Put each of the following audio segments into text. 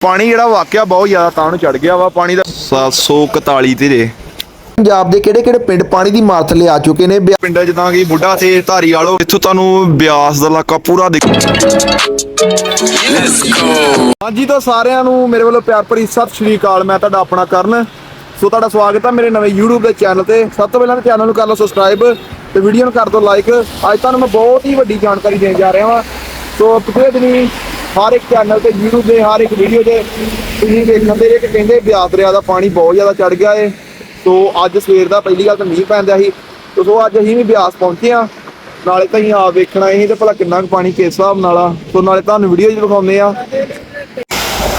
ਪਾਣੀ ਜਿਹੜਾ ਵਾਕਿਆ ਬਹੁਤ ਜ਼ਿਆਦਾ ਤਾਂ ਨੂੰ ਚੜ ਗਿਆ ਵਾ ਪਾਣੀ ਦਾ 741 ਤੇ ਜੇ। ਪੰਜਾਬ ਦੇ ਕਿਹੜੇ ਕਿਹੜੇ ਪਿੰਡ ਪਾਣੀ ਦੀ ਮਾਰ ਥੱਲੇ ਆ ਚੁੱਕੇ ਨੇ? ਪਿੰਡਾਂ ਜਿੱਦਾਂ ਕਿ ਬੁੱਢਾ ਤੇ ਧਾਰੀ ਵਾਲੋ ਇੱਥੋਂ ਤੁਹਾਨੂੰ ਬਿਆਸ ਦਾ ਇਲਾਕਾ ਪੂਰਾ ਦਿਖ ਹਾਂਜੀ ਤਾਂ ਸਾਰਿਆਂ ਨੂੰ ਮੇਰੇ ਵੱਲੋਂ ਪਿਆਰ ਭਰੀ ਸਤਿ ਸ਼੍ਰੀ ਅਕਾਲ। ਮੈਂ ਤੁਹਾਡਾ ਆਪਣਾ ਕਰਨ। ਸੋ ਤੁਹਾਡਾ ਸਵਾਗਤ ਹੈ ਮੇਰੇ ਨਵੇਂ YouTube ਦੇ ਚੈਨਲ ਤੇ। ਸਭ ਤੋਂ ਪਹਿਲਾਂ ਚੈਨਲ ਨੂੰ ਕਰ ਲਓ ਸਬਸਕ੍ਰਾਈਬ ਤੇ ਵੀਡੀਓ ਨੂੰ ਕਰ ਦਿਓ ਲਾਈਕ ਅੱਜ ਤੁਹਾਨੂੰ ਮੈਂ ਬਹੁਤ ਹੀ ਵੱਡੀ ਜਾਣਕਾਰੀ ਦੇਣ ਜਾ ਰਿਹਾ ਹਾਂ ਸੋ ਪਿਛਲੇ ਦਿਨੀ ਹਰ ਇੱਕ ਚੈਨਲ ਤੇ YouTube ਦੇ, ਹਰ ਇੱਕ ਵੀਡੀਓ 'ਚ ਤੁਸੀਂ ਵੇਖਣ ਦੇ ਜੇ ਕਿ ਕਹਿੰਦੇ ਬਿਆਸ ਦਰਿਆ ਦਾ ਪਾਣੀ ਬਹੁਤ ਜ਼ਿਆਦਾ ਚੜ ਗਿਆ ਏ। ਸੋ ਅੱਜ ਸਵੇਰ ਦਾ ਪਹਿਲੀ ਗੱਲ ਤਾਂ ਮੀਂਹ ਪੈਂਦਾ ਸੀ। ਤੇ ਸੋ ਅੱਜ ਅਸੀਂ ਵੀ ਬਿਆਸ ਪਹੁੰਚੇ ਆ ਨਾਲੇ ਤਾਂ ਅਸੀਂ ਆਪ ਵੇਖਣਾ ਸੀ ਤੇ ਭਲਾ ਕਿੰਨਾ ਕੁ ਪਾਣੀ ਕਿਸ ਹਿਸਾਬ ਨਾਲ ਆ। ਸੋ ਨਾਲੇ ਤੁਹਾਨੂੰ ਵੀਡੀਓ 'ਚ ਦਿਖਾਉਂਦੇ ਆ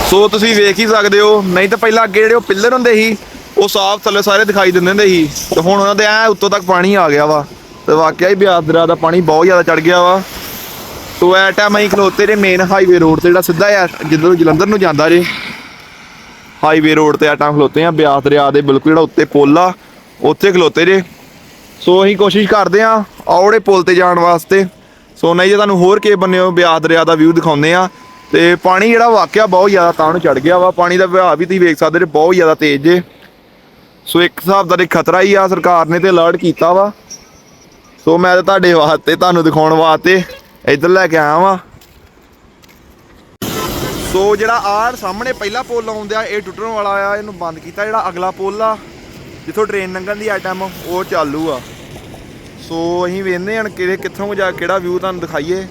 ਸੋ ਤੁਸੀਂ ਵੇਖ ਹੀ ਸਕਦੇ ਹੋ, ਨਹੀਂ ਤਾਂ ਪਹਿਲਾਂ ਅੱਗੇ ਜਿਹੜੇ ਉਹ ਪਿੱਲਰ ਹੁੰਦੇ ਸੀ, ਉਹ ਸਾਫ਼ ਥੱਲੇ ਸਾਰੇ ਦਿਖਾਈ ਦਿੰਦੇ ਹੁੰਦੇ ਸੀ। ਤੇ ਹੁਣ ਉਹਨਾਂ ਦੇ ਐ ਉੱਤੋਂ ਤੱਕ ਪਾਣੀ ਆ ਗਿਆ ਵਾ। ਤੇ ਵਾਕਿਆ ਹੀ ਬਿਆਸ ਦਰਿਆ ਦਾ ਪਾਣੀ ਬਹੁਤ ਜ਼ਿਆਦਾ ਚੜ ਗਿਆ ਵਾ। ਸੋ ਐ ਟਾਈਮ ਅਸੀਂ ਖਲੋਤੇ ਜੇ ਮੇਨ ਹਾਈਵੇ ਰੋਡ ਤੇ ਜਿਹੜਾ ਸਿੱਧਾ ਆ ਜਿੱਧਰੋਂ ਜਲੰਧਰ ਨੂੰ ਜਾਂਦਾ ਜੇ। ਹਾਈਵੇ ਰੋਡ ਤੇ ਆ ਟਾਈਮ ਖਲੋਤੇ ਆ ਬਿਆਸ ਦਰਿਆ ਦੇ ਬਿਲਕੁਲ ਜਿਹੜਾ ਉੱਤੇ ਪੁਲ ਆ, ਉੱਥੇ ਖਲੋਤੇ ਜੇ। ਸੋ ਅਸੀਂ ਕੋਸ਼ਿਸ਼ ਕਰਦੇ ਆ ਔੜੇ ਪੁਲ ਤੇ ਜਾਣ ਵਾਸਤੇ। ਸੋ ਨਹੀਂ ਜੇ ਤੁਹਾਨੂੰ ਹੋਰ ਕੇ ਬੰਨਿਓ ਬਿਆਸ ਦਰਿਆ ਦਾ ਵਿਊ ਦਿਖਾਉਂਦੇ ਆ ਤੇ ਪਾਣੀ ਜਿਹੜਾ ਵਾਕਿਆ ਬਹੁਤ ਜ਼ਿਆਦਾ ਤਾਂ ਨੂੰ ਚੜ ਗਿਆ ਵਾ, ਪਾਣੀ ਦਾ ਵਹਾਅ ਵੀ ਤੁਸੀਂ ਵੇਖ ਸਕਦੇ ਜੇ, ਬਹੁਤ ਜ਼ਿਆਦਾ ਤੇਜ਼ ਜੇ। ਸੋ ਇੱਕ ਹਿਸਾਬ ਦਾ ਤੇ ਖਤਰਾ ਹੀ ਆ, ਸਰਕਾਰ ਨੇ ਤੇ ਅਲਰਟ ਕੀਤਾ ਵਾ। ਸੋ ਮੈਂ ਤਾਂ ਤੁਹਾਡੇ ਵਾਸਤੇ ਤੁਹਾਨੂੰ ਦਿਖਾਉਣ ਵਾਸਤੇ ਇੱਧਰ ਲੈ ਕੇ ਆਇਆ ਵਾਂ। ਸੋ ਜਿਹੜਾ ਆਹ ਸਾਹਮਣੇ ਪਹਿਲਾ ਪੁਲ ਆਉਂਦਿਆ, ਇਹ ਟੁੱਟਣ ਵਾਲਾ ਆ, ਇਹਨੂੰ ਬੰਦ ਕੀਤਾ ਜਿਹੜਾ ਅਗਲਾ ਪੁਲ ਆ, ਜਿੱਥੋਂ ਟ੍ਰੇਨ ਲੰਘਣ ਦੀ ਆਈਟਮ ਉਹ ਚਾਲੂ ਆ। ਸੋ ਅਸੀਂ ਵੇਖਦੇ ਹਾਂ ਕਿਹੜੇ ਕਿੱਥੋਂ ਜਾ ਕਿਹੜਾ ਵਿਊ ਤੁਹਾਨੂੰ ਦਿਖਾਈਏ,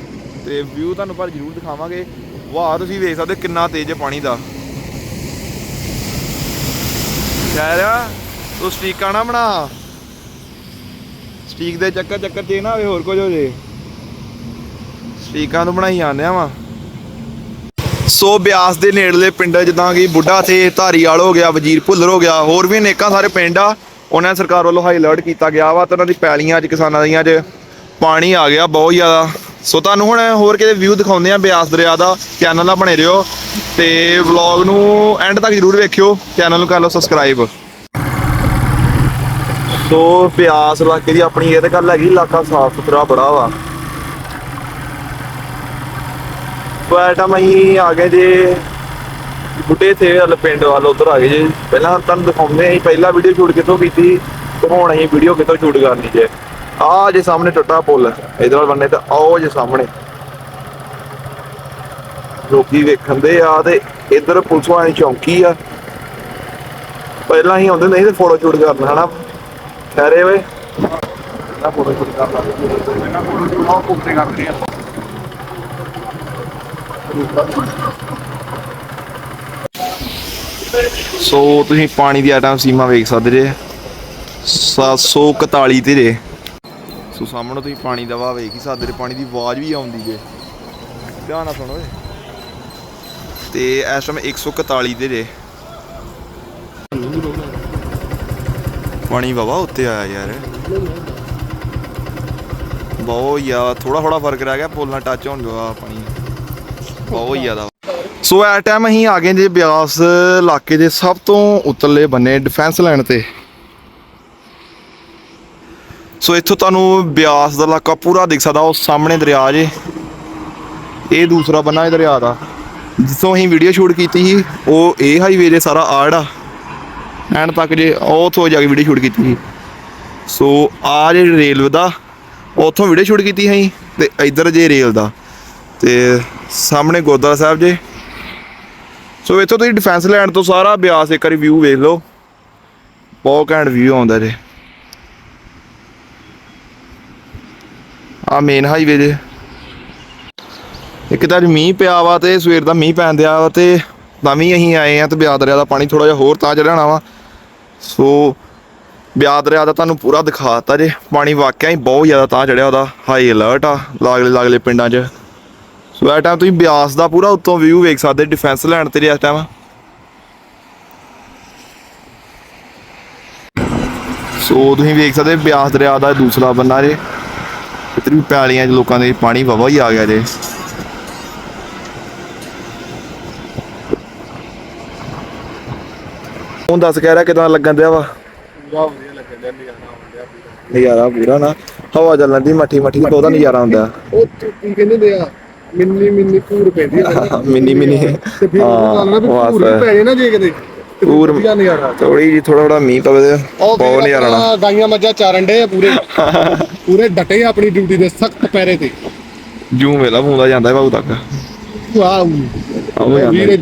ਤੇ ਵਿਊ ਤੁਹਾਨੂੰ ਪਰ ਜ਼ਰੂਰ ਦਿਖਾਵਾਂਗੇ। ਵਾਹ, ਤੁਸੀਂ ਵੇਖ ਸਕਦੇ ਹੋ ਕਿੰਨਾ ਤੇਜ਼ ਹੈ ਪਾਣੀ ਦਾ। ਸ਼ਾਇਰ ਤੂੰ ਸਟੀਕਾਂ ਨਾ ਬਣਾ। ਸਟੀਕ ਦੇ ਚੱਕਰ ਚੱਕਰ ਚ ਨਾ ਹੋਵੇ ਹੋਰ ਕੁਝ ਹੋ ਜੇ। ਸਟੀਕਾਂ ਨੂੰ ਬਣਾਈ ਜਾਂਦੇ ਆ ਵਾ। ਸੋ ਬਿਆਸ ਦੇ ਨੇੜਲੇ ਪਿੰਡ ਜਿੱਦਾਂ ਕਿ ਬੁੱਢਾ ਤੇ ਧਾਰੀਵਾਲ ਹੋ ਗਿਆ, ਵਜੀਰ ਭੁੱਲਰ ਹੋ ਗਿਆ, ਹੋਰ ਵੀ ਅਨੇਕਾਂ ਸਾਰੇ ਪਿੰਡ ਆ। ਉਹਨਾਂ ਸਰਕਾਰ ਵੱਲੋਂ ਹਾਈ ਅਲਰਟ ਕੀਤਾ ਗਿਆ ਵਾ ਤੇ ਉਹਨਾਂ ਦੀ ਪੈਲੀਆਂ ਅੱਜ ਕਿਸਾਨਾਂ ਦੀਆਂ ਅੱਜ ਪਾਣੀ ਆ ਗਿਆ ਬਹੁਤ ਜ਼ਿਆਦਾ। ਸੋ ਤੁਹਾਨੂੰ ਹੁਣ ਹੋਰ ਕਿਤੇ ਵਿਊ ਦਿਖਾਉਂਦੇ ਆ ਬਿਆਸ ਦਰਿਆ ਦਾ ਚੈਨਲ ਨਾਲ ਬਣੇ ਰਹੋ ਤੇ ਵਲੌਗ ਨੂੰ ਐਂਡ ਤੱਕ ਜਰੂਰ ਵੇਖਿਓ ਚੈਨਲ ਨੂੰ ਕਰ ਲਓ ਸਬਸਕ੍ਰਾਈਬ ਸੋ ਬਿਆਸ ਇਲਾਕੇ ਦੀ ਆਪਣੀ ਇਹ ਤੇ ਗੱਲ ਹੈਗੀ, ਇਲਾਕਾ ਸਾਫ਼ ਸੁਥਰਾ ਬੜਾ ਵਾ। ਸੋ ਅਸੀਂ ਆ ਗਏ ਜੇ। ਬੁੱਢੇ ਥੇ ਵਾਲੇ ਪਿੰਡ ਵੱਲ, ਉਧਰ ਆ ਗਏ ਜੇ। ਪਹਿਲਾਂ ਤੁਹਾਨੂੰ ਦਿਖਾਉਂਦੇ ਅਸੀਂ ਪਹਿਲਾ ਵੀਡੀਓ ਸ਼ੂਟ ਕਿੱਥੋਂ ਕੀਤੀ ਤੇ ਹੁਣ ਅਸੀਂ ਵੀਡੀਓ ਕਿੱਥੋਂ ਸ਼ੂਟ ਕਰਨੀ ਜੇ। ਆਹ ਜੇ ਸਾਹਮਣੇ ਟੁੱਟਾ ਪੁੱਲ ਇਧਰ ਵੱਲ ਬੰਨੇ ਤਾਂ ਆਓ ਜੇ ਸਾਹਮਣੇ। ਲੋਕੀ ਵੇਖਣ ਦੇ ਆ ਤੇ ਇਧਰ ਪੁਲਿਸ ਵਾਲੀ ਚੌਂਕੀ ਆ। ਪਹਿਲਾਂ ਹੀ ਆਉਂਦੇ ਨਹੀਂ ਤੇ ਫੋਟੋ ਸ਼ੂਟ ਕਰਨਾ, ਹਨਾ? ਠਹਿਰੇ ਵੇ। ਨਾ ਫੋਟੋ ਸ਼ੂਟ ਕਰਨਾ ਇਹਨਾਂ ਫੋਟੋ ਸ਼ੂਟ ਆਉਂ ਕਰਦੇ ਆ। ਸੋ ਤੁਸੀਂ ਪਾਣੀ ਦੀ ਆਟਮ ਸੀਮਾ ਵੇਖ ਸਕਦੇ ਜੇ। 741 ਤੇ ਜੇ। ਸੋ ਸਾਹਮਣੇ ਤੁਸੀਂ ਪਾਣੀ ਦਾ ਵਾਹ ਵੇਖ ਹੀ ਸਕਦੇ ਜੇ, ਪਾਣੀ ਦੀ ਆਵਾਜ਼ ਵੀ ਆਉਂਦੀ ਜੇ। ਧਿਆਨ ਨਾਲ ਸੁਣੋ ਤੇ ਇਸ ਟਾਈਮ 141 ਤੇ ਜੇ। ਪਾਣੀ ਵਾਵਾ ਉੱਤੇ ਆਇਆ ਯਾਰ। ਬਹੁਤ ਯਾ ਥੋੜਾ ਥੋੜਾ ਫ਼ਰਕ ਰਹਿ ਗਿਆ, ਪੁੱਲ ਨਾਲ ਟੱਚ ਹੋਣ ਜੋਗਾ ਪਾਣੀ। ਬਹੁਤ ਜ਼ਿਆਦਾ ਸੋ ਐ ਟਾਈਮ ਅਸੀਂ ਆ ਗਏ ਜੇ ਬਿਆਸ ਇਲਾਕੇ ਦੇ ਸਭ ਤੋਂ ਉੱਤਰਲੇ ਬੰਨੇ ਡਿਫੈਂਸ ਲਾਈਨ ਤੇ। ਸੋ ਇੱਥੋਂ ਤੁਹਾਨੂੰ ਬਿਆਸ ਦਾ ਇਲਾਕਾ ਪੂਰਾ ਦਿਖ ਸਕਦਾ ਉਹ ਸਾਹਮਣੇ ਦਰਿਆ ਜੇ। ਇਹ ਦੂਸਰਾ ਬੰਨਾ ਇਹ ਦਰਿਆ ਦਾ। ਜਿੱਥੋਂ ਅਸੀਂ ਵੀਡੀਓ ਸ਼ੂਟ ਕੀਤੀ ਸੀ ਉਹ ਇਹ ਹਾਈਵੇ ਦੇ ਸਾਰਾ ਆੜ ਐਂਡ ਤੱਕ ਜੇ ਉਹ ਉੱਥੋਂ ਜਾ ਕੇ ਵੀਡੀਓ ਸ਼ੂਟ ਕੀਤੀ ਸੀ। ਸੋ ਆ ਜੇ ਰੇਲਵੇ ਦਾ ਉੱਥੋਂ ਵੀਡੀਓ ਸ਼ੂਟ ਕੀਤੀ ਸੀ ਤੇ ਇੱਧਰ ਜੇ ਰੇਲ ਦਾ। ਤੇ ਸਾਹਮਣੇ ਗੁਰਦੁਆਰਾ ਸਾਹਿਬ ਜੇ। ਸੋ ਇੱਥੋਂ ਤੁਸੀਂ ਡਿਫੈਂਸ ਲੈਂਡ ਤੋਂ ਸਾਰਾ ਬਿਆਸ ਇੱਕ ਵਾਰੀ ਵਿਊ ਵੇਖ ਲਓ। ਬਹੁਤ ਘੈਂਟ ਵਿਊ ਆਉਂਦਾ ਜੇ। ਆ ਮੇਨ ਹਾਈਵੇ ਜੇ। ਇੱਕ ਤਾਂ ਅੱਜ ਮੀਂਹ ਪਿਆ ਵਾ ਤੇ ਸਵੇਰ ਦਾ ਮੀਂਹ ਪੈਣ ਦਿਆ ਵਾ ਤੇ ਤਾਂ ਵੀ ਅਸੀਂ ਆਏ ਆ ਤੇ ਬਿਆਸ ਦਰਿਆ ਦਾ ਪਾਣੀ ਥੋੜਾ ਜਿਹਾ ਹੋਰ ਤਾਂ ਚੜਾਣਾ ਵਾ। ਸੋ ਬਿਆਸ ਦਰਿਆ ਦਾ ਤੁਹਾਨੂੰ ਪੂਰਾ ਦਿਖਾਤਾ ਜੇ। ਪਾਣੀ ਵਾਕਿਆ ਹੀ ਬਹੁਤ ਜ਼ਿਆਦਾ ਤਾਂ ਚੜਿਆ ਉਹਦਾ। ਹਾਈ ਅਲਰਟ ਆ ਲਾਗਲੇ ਲਾਗਲੇ ਪਿੰਡਾਂ 'ਚ। ਸੋ ਇਹ ਟਾਈਮ ਤੁਸੀਂ ਬਿਆਸ ਦਾ ਪੂਰਾ ਉੱਤੋਂ ਵਿਊ ਵੇਖ ਸਕਦੇ ਡਿਫੈਂਸ ਲੈਂਡ ਤੇ ਇਸ ਟਾਈਮ ਸੋ ਤੁਸੀਂ ਵੇਖ ਸਕਦੇ ਬਿਆਸ ਦਰਿਆ ਦਾ ਦੂਸਰਾ ਬੰਨਾ ਜੇ। ਇੱਧਰ ਵੀ ਪੈਲੀਆਂ 'ਚ ਲੋਕਾਂ ਦੇ ਪਾਣੀ ਵਾਵਾ ਹੀ ਆ ਗਿਆ ਜੇ। ਹੁਣ ਦੱਸ ਕਹਿ ਰਿਹਾ ਕਿਦਾਂ ਲੱਗਣ ਦਿਆ ਵਾ? ਨਜ਼ਾਰਾ ਪੂਰਾ। ਨਾ। ਹਵਾ ਚੱਲਣ ਦੀ ਮੱਠੀ ਮੱਠੀ ਉਹਦਾ ਨਜ਼ਾਰਾ ਹੁੰਦਾ ਉਹ ਕੀ ਕਹਿੰਦੇ ਨੇ ਆ? ਮਿੰਨੀ ਮਿੰਨੀ ਪੂਰ ਪੈਂਦੀ ਹੈ ਮਿੰਨੀ ਮਿੰਨੀ। ਤੇ ਫਿਰ ਹਾਂ, ਪੂਰ। ਪੈ ਜੇ ਨਾ ਜੇ ਕਿਤੇ। ਪੂਰ- ਥੋੜੀ ਜੀ ਥੋੜਾ ਥੋੜਾ ਮੀਂਹ ਪਵੇ ਬਹੁਤ ਨਜ਼ਾਰਾ ਆਪਣਾ ਗਾਈਆਂ ਮੱਝਾਂ ਚਾਰਨ ਡੇ ਆ ਪੂਰੇ। ਪੂਰੇ ਡਟੇ ਆ ਆਪਣੀ ਡਿਊਟੀ ਦੇ ਸਖਤ ਪੈਰੇ ਤੇ। ਜੂ ਵੇਲਾ ਪੂੰਦਾ ਜਾਂਦਾ ਹੈ ਬਾਬੂ ਤੱਕ।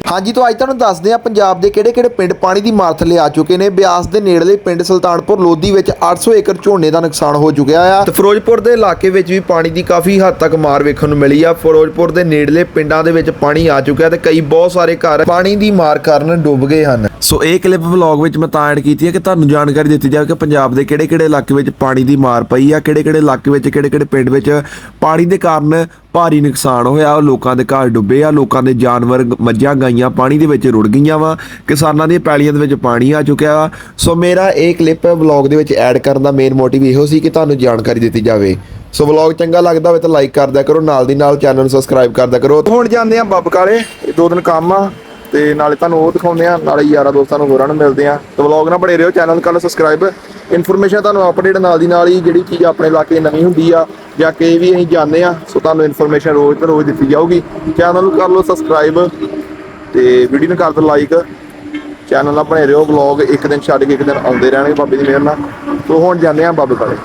ਹਾਂਜੀ ਤੋਂ ਅੱਜ ਤੁਹਾਨੂੰ ਦੱਸਦੇ ਹਾਂ ਪੰਜਾਬ ਦੇ ਕਿਹੜੇ-ਕਿਹੜੇ ਪਿੰਡ ਪਾਣੀ ਦੀ ਮਾਰ ਥੱਲੇ ਆ ਚੁੱਕੇ ਨੇ। ਬਿਆਸ ਦੇ ਨੇੜਲੇ ਪਿੰਡ ਸੁਲਤਾਨਪੁਰ ਲੋਧੀ ਵਿੱਚ 800 ਏਕੜ ਝੋਨੇ ਦਾ ਨੁਕਸਾਨ ਹੋ ਚੁੱਕਿਆ ਆ। ਤੇ ਫਿਰੋਜ਼ਪੁਰ ਦੇ ਇਲਾਕੇ ਵਿੱਚ ਵੀ ਪਾਣੀ ਦੀ ਕਾਫੀ ਹੱਦ ਤੱਕ ਮਾਰ ਵੇਖਣ ਨੂੰ ਮਿਲੀ ਆ। ਫਿਰੋਜ਼ਪੁਰ ਦੇ ਨੇੜਲੇ ਪਿੰਡਾਂ ਦੇ ਵਿੱਚ ਪਾਣੀ ਆ ਚੁੱਕਿਆ ਤੇ ਕਈ ਬਹੁਤ ਸਾਰੇ ਘਰ ਪਾਣੀ ਦੀ ਮਾਰ ਕਾਰਨ ਡੁੱਬ ਗਏ ਹਨ। ਸੋ ਇਹ ਕਲਿੱਪ ਵਲੌਗ ਵਿੱਚ ਮੈਂ ਤਾਂ ਐਡ ਕੀਤੀ ਹੈ ਕਿ ਤੁਹਾਨੂੰ ਜਾਣਕਾਰੀ ਦਿੱਤੀ ਜਾਵੇ ਕਿ ਪੰਜਾਬ ਦੇ ਕਿਹੜੇ-ਕਿਹੜੇ ਇਲਾਕੇ ਵਿੱਚ ਪਾਣੀ ਦੀ ਮਾਰ ਪਈ ਆ ਕਿਹੜੇ-ਕਿਹੜੇ ਇਲਾਕੇ ਵਿੱਚ ਕਿਹੜੇ-ਕਿਹੜੇ ਪਿੰਡ ਵਿੱਚ ਪਾਣੀ ਦੇ ਕਾਰਨ ਭਾਰੀ ਨੁਕਸਾਨ ਹੋਇਆ। ਲੋਕਾਂ ਦੇ ਘਰ ਡੁੱਬੇ ਆ। ਲੋਕਾਂ ਦੇ ਜਾਨਵਰ ਮੱਝਾਂ ਗਾਈਆਂ ਪਾਣੀ ਦੇ ਵਿੱਚ ਰੁੜ ਗਈਆਂ ਵਾ। ਕਿਸਾਨਾਂ ਦੀਆਂ ਪੈਲੀਆਂ ਦੇ ਵਿੱਚ ਪਾਣੀ ਆ ਚੁੱਕਿਆ ਵਾ। ਸੋ ਮੇਰਾ ਇਹ ਕਲਿੱਪ ਵਲੌਗ ਦੇ ਵਿੱਚ ਐਡ ਕਰਨ ਦਾ ਮੇਨ ਮੋਟਿਵ ਇਹੋ ਸੀ ਕਿ ਤੁਹਾਨੂੰ ਜਾਣਕਾਰੀ ਦਿੱਤੀ ਜਾਵੇ। ਸੋ ਵਲੌਗ ਚੰਗਾ ਲੱਗਦਾ ਹੋਵੇ ਤਾਂ ਲਾਈਕ ਕਰ ਕਰੋ। ਨਾਲ ਦੀ ਨਾਲ ਚੈਨਲ ਨੂੰ ਸਬਸਕ੍ਰਾਈਬ ਕਰ ਕਰੋ। ਹੁਣ ਜਾਂਦੇ ਆ ਬੱਬ ਕਾਲੇ। ਦੋ ਦਿਨ ਕੰਮ ਆ। ਤੇ ਨਾਲੇ ਤੁਹਾਨੂੰ ਉਹ ਦਿਖਾਉਂਦੇ ਆ ਨਾਲੇ ਯਾਰਾਂ ਦੋਸਤਾਂ ਨੂੰ ਹੋਰਾਂ ਨੂੰ ਮਿਲਦੇ ਆ ਤੇ ਵਲੌਗ ਨਾਲ ਬੜੇ ਰਹੋ ਚੈਨਲ ਕਰ ਲਓ ਸਬਸਕ੍ਰਾਈਬ ਇਨਫੋਰਮੇਸ਼ਨ ਤੁਹਾਨੂੰ ਅਪਡੇਟ ਨਾਲ ਦੀ ਨਾਲ ਹੀ ਜਿਹੜੀ ਚੀਜ਼ ਆਪਣੇ ਇਲਾਕੇ ਨਵੀਂ ਹੁੰਦੀ ਆ, ਜਾਂ ਕਿ ਵੀ ਅਸੀਂ ਜਾਂਦੇ ਆ ਸੋ ਤੁਹਾਨੂੰ ਇਨਫੋਰਮੇਸ਼ਨ ਰੋਜ਼ ਤੋਂ ਰੋਜ਼ ਦਿੱਤੀ ਜਾਊਗੀ। ਚੈਨਲ ਨੂੰ ਕਰ ਲਓ ਸਬਸਕ੍ਰਾਈਬ ਤੇ ਵੀਡੀਓ ਨੂੰ ਕਰ ਦਿਓ ਲਾਈਕ ਚੈਨਲ ਨਾਲ ਬਣੇ ਰਹੋ ਵਲੌਗ ਇੱਕ ਦਿਨ ਛੱਡ ਕੇ ਇੱਕ ਦਿਨ ਆਉਂਦੇ ਰਹਿਣਗੇ ਬਾਬੇ ਦੀ ਮਿਹਰ ਨਾਲ। ਸੋ ਹੁਣ ਜਾਂਦੇ ਆ ਬਾਬੇ ਕਾਲੇ।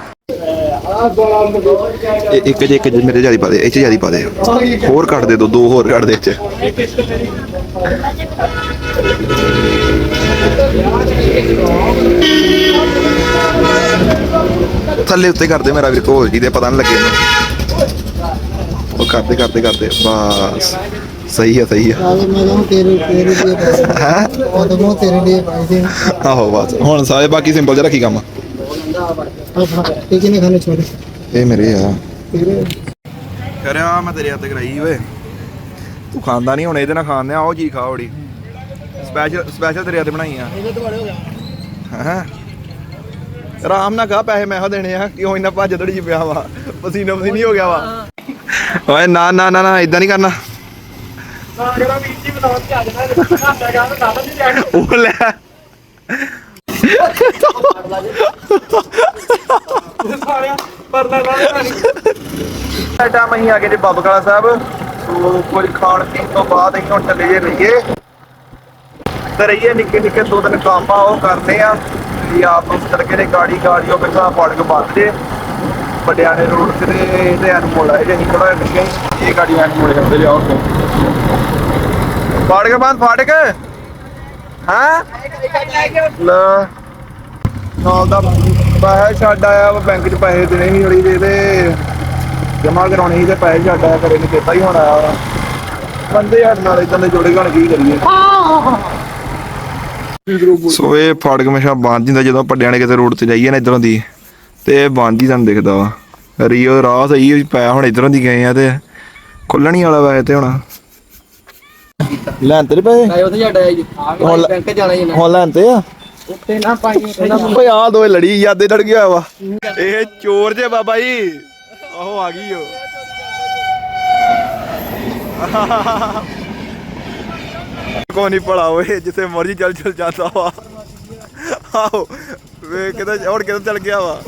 ਇਹ ਇੱਕ ਜੇ ਇੱਕ ਜੇ ਮੇਰੇ ਜ਼ਿਆਦਾ ਪਾ ਦੇ ਇਹ ਚ ਜ਼ਿਆਦਾ ਪਾ ਦੇ। ਹੋਰ ਕੱਢ ਦੇ ਦੋ ਦੋ ਹੋਰ ਕੱਢ ਦੇ ਚ। ਥੱਲੇ ਉੱਤੇ ਕਰਦੇ ਮੇਰਾ ਵੀਰ ਕੋਲ ਜੀ ਦੇ ਪਤਾ ਨਹੀਂ ਲੱਗੇ ਉਹ ਕਰਦੇ ਕਰਦੇ ਕਰਦੇ ਬਸ। ਸਹੀ ਹੈ ਸਹੀ ਹੈ? ਆਹੋ ਬਸ। ਹੁਣ ਸਾਰੇ ਬਾਕੀ ਸਿੰਪਲ ਜਿਹਾ ਰੱਖੀ ਕੰਮ। ਆਪਣਾ ਟਿਕੇ ਨੇ ਖਾਣੇ ਛੋੜੇ ਇਹ ਮੇਰੇ ਆ। ਤੇਰੇ ਕਰਿਆ ਮੈਂ ਤੇਰੇ ਹੱਥ ਕਰਾਈ ਓਏ। ਤੂੰ ਖਾਂਦਾ ਨਹੀਂ ਹੁਣ ਇਹਦੇ ਨਾਲ ਖਾਂਦੇ ਆ ਉਹ ਚੀਜ਼ ਖਾ ਹੋੜੀ ਸਪੈਸ਼ਲ ਸਪੈਸ਼ਲ ਤੇਰੇ ਹੱਥ ਬਣਾਈ ਆ। ਹਾਂ ਆਰਾਮ ਨਾਲ ਖਾ ਪੈਸੇ ਮੈਂ ਹੋ ਦੇਣੇ ਆ। ਕਿਉਂ ਇੰਨਾ ਭੱਜ ਦੜੀ ਚ ਪਿਆ ਵਾ? ਪਸੀਨੋ ਪਸੀਨੀ ਹੋ ਗਿਆ ਵਾ। ਓਏ ਨਾ ਨਾ ਨਾ ਨਾ ਇਦਾਂ ਨਹੀਂ ਕਰਨਾ। ਉਹ ਲੈ। ਟਾਈਮ ਅਸੀਂ ਆ ਗਏ ਜੀ ਬਾਬਾ ਕਾਲਾ ਸਾਹਿਬ। ਸੋ ਕੁਝ ਖਾਣ ਪੀਣ ਤੋਂ ਬਾਅਦ ਅਸੀਂ ਹੁਣ ਚੱਲੇ ਜੇ ਰਹੀਏ। ਤੇ ਰਹੀਏ ਨਿੱਕੇ ਨਿੱਕੇ ਦੋ ਦਿਨ ਕੰਮ ਆ ਉਹ ਕਰਦੇ ਆ। ਵੀ ਆਪ ਉਸ ਤੜਕੇ ਦੇ ਗਾੜੀ ਗਾੜੀ ਉਹ ਬਿਠਾ ਪੜ ਕੇ ਬੰਦ ਜੇ। ਪਟਿਆਲੇ ਰੋਡ ਤੇ ਤੇ ਐਨ ਮੋੜਾ ਇਹ ਥੋੜਾ ਨਿੱਕੇ। ਇਹ ਗਾੜੀ ਐਨ ਜਾਂਦੇ ਹੁੰਦੇ ਲਿਆਓ ਤੋਂ ਫਾੜ ਕੇ ਬੰਦ ਫਾੜ ਹਾਂ? ਲੈ। ਨਾਲ ਦਾ ਪੈਸੇ ਛੱਡ ਆਇਆ ਵਾ ਬੈਂਕ 'ਚ ਪੈਸੇ ਦੇਣੇ ਸੀ ਥੋੜੀ ਦੇ ਤੇ ਜਮਾ ਕਰਾਉਣੇ ਸੀ ਤੇ ਪੈਸੇ ਛੱਡ ਆਇਆ ਕਰੇ ਨੇ ਚੇਤਾ ਹੀ ਹੁਣ ਆਇਆ ਵਾ। ਬੰਦੇ ਹੱਡ ਨਾਲ ਇਦਾਂ ਦੇ ਜੋੜੇ ਗਣ ਕੀ ਕਰੀਏ ਸੋ ਇਹ ਫਾੜਕ ਮਸ਼ਾ ਬੰਦ ਜਿੰਦਾ ਜਦੋਂ ਪੱਡਿਆਂ ਨੇ ਕਿਤੇ ਰੋਡ ਤੇ ਜਾਈਏ ਨਾ ਇਧਰੋਂ ਦੀ ਤੇ ਇਹ ਬੰਦ ਹੀ ਤੁਹਾਨੂੰ ਦਿਖਦਾ ਵਾ। ਰੀਓ ਰਾਹ ਸਹੀ ਪੈ ਹੁਣ ਇਧਰੋਂ ਦੀ ਗਏ ਆ ਤੇ ਖੁੱਲਣ ਹੀ ਵਾਲਾ ਵੈਸੇ ਤੇ ਹੁਣ। ਲੈਣ ਤੇ ਜੀ। ਹੁਣ ਬੈਂਕ ਜਾਣਾ ਜੀ ਨਾ। ਹੁਣ ਲੈਣ ਤੇ ਆ? ਉੱਤੇ ਨਾ ਪਾਈ ਓਏ ਆ ਦੋਏ ਲੜੀ ਯਾਦੇ ਡੜ ਗਿਆ ਵਾ। ਇਹ ਚੋਰ ਜੇ ਬਾਬਾ ਜੀ। ਆਹੋ ਆ ਗਈ ਓ ਕੋ ਨਹੀਂ ਪੜਾ ਓਏ ਜਿੱਥੇ ਮਰਜ਼ੀ ਚੱਲ ਚੱਲ ਜਾਂਦਾ ਵਾ। ਆਹੋ ਵੇ ਕਿਤੇ ਹੁਣ ਕਿਤੇ ਚੱਲ ਗਿਆ ਵਾ।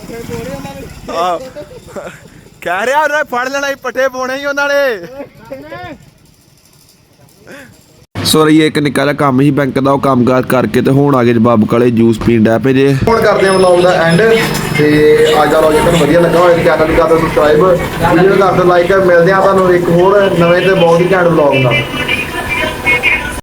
ਆਹ। ਕਹਿ ਰਿਹਾ ਉਹਨਾਂ ਫੜ ਲੈਣਾ ਸੀ ਪੱਠੇ ਪਾਉਣੇ ਹੀ ਉਹਨਾਂ ਨੇ। ਸੋ ਇਹ ਇੱਕ ਨਿੱਕਾ ਜਿਹਾ ਕੰਮ ਹੀ ਬੈਂਕ ਦਾ, ਉਹ ਕੰਮਕਾਰ ਕਰਕੇ ਤੇ ਹੁਣ ਆ ਗਏ ਜਵਾਬ ਕਾਲੇ, ਜੂਸ ਪੀਣ ਡੈ ਪਏ ਜੇ। ਹੁਣ ਕਰਦੇ ਹਾਂ ਵਲੌਗ ਦਾ ਐਂਡ ਤੇ ਅੱਜ ਦਾ ਵਲੌਗ ਤੁਹਾਨੂੰ ਵਧੀਆ ਲੱਗਾ ਹੋਵੇ ਚੈਨਲ ਨੂੰ ਕਰ ਦਿਓ ਸਬਸਕ੍ਰਾਈਬ ਵੀਡੀਓ ਕਰ ਦਿਓ ਲਾਈਕ ਮਿਲਦੇ ਆ ਤੁਹਾਨੂੰ ਇੱਕ ਹੋਰ ਨਵੇਂ ਤੇ ਬਹੁਤ ਹੀ ਘੈਂਟ ਵਲੌਗ ਨਾਲ।